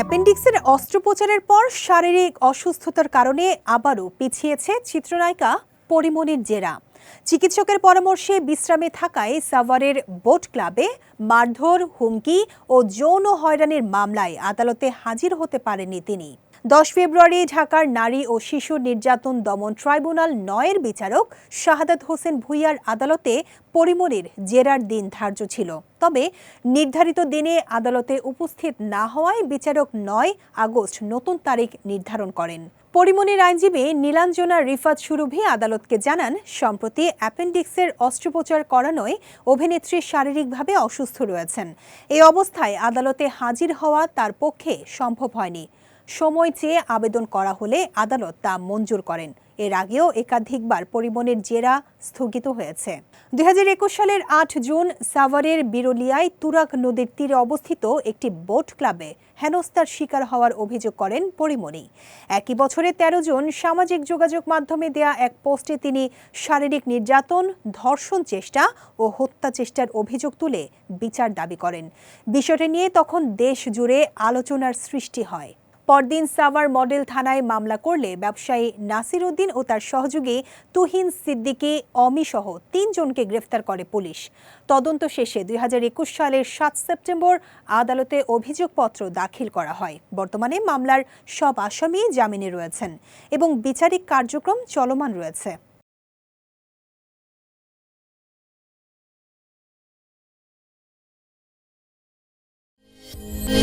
অ্যাপেন্ডিক্সের অস্ত্রোপচারের পর শারীরিক অসুস্থতার কারণে আবারও পিছিয়েছে চিত্রনায়িকা পরিমণির জেরা। চিকিৎসকের পরামর্শে বিশ্রামে থাকায় সাভারের বোট ক্লাবে মারধর, হুমকি ও যৌন হয়রানির মামলায় আদালতে হাজির হতে পারেননি তিনি। দশ ফেব্রুয়ারি ঢাকার নারী ও শিশু নির্যাতন দমন ট্রাইব্যুনাল নয়ের বিচারক শাহাদাত হোসেন ভুইয়ার আদালতে পরিমণির জেরার দিন ধার্য ছিল। তবে নির্ধারিত দিনে আদালতে উপস্থিত না হওয়ায় বিচারক নয় আগস্ট নতুন তারিখ নির্ধারণ করেন। পরিমনির আইনজীবী নীলাঞ্জনা রিফাত সুরভি আদালতকে জানান, সম্প্রতি অ্যাপেন্ডিক্সের অস্ত্রোপচার করানোয় অভিনেত্রী শারীরিকভাবে অসুস্থ রয়েছেন। এই অবস্থায় আদালতে হাজির হওয়া তার পক্ষে সম্ভব হয়নি। সময় চেয়ে আবেদন করা হলে আদালত তা মঞ্জুর করেন। এর আগেও একাধিকবার পরিবহনের জেরা স্থগিত হয়েছে। দুই হাজার একুশ সালের আট জুন সাভারের বিরলিয়ায় তুরাক নদীর তীরে অবস্থিত একটি বোট ক্লাবে হেনস্থার শিকার হওয়ার অভিযোগ করেন পরিমণি। একই বছরে ১৩ জন সামাজিক যোগাযোগ মাধ্যমে দেয়া এক পোস্টে তিনি শারীরিক নির্যাতন, ধর্ষণ চেষ্টা ও হত্যা চেষ্টার অভিযোগ তুলে বিচার দাবি করেন। বিষয়টি নিয়ে তখন দেশ জুড়ে আলোচনার সৃষ্টি হয়। পরদিন সাভার মডেল থানায় মামলা করলে ব্যবসায়ী নাসির উদ্দিন ও তার সহযোগী তুহিন সিদ্দিকী, অমি সহ তিনজনকে গ্রেফতার করে পুলিশ। তদন্ত শেষে দুই হাজার একুশ সালের সাত সেপ্টেম্বর আদালতে অভিযোগপত্র দাখিল করা হয়। বর্তমানে মামলার সব আসামি জামিনে রয়েছেন এবং বিচারিক কার্যক্রম চলমান রয়েছে। Thank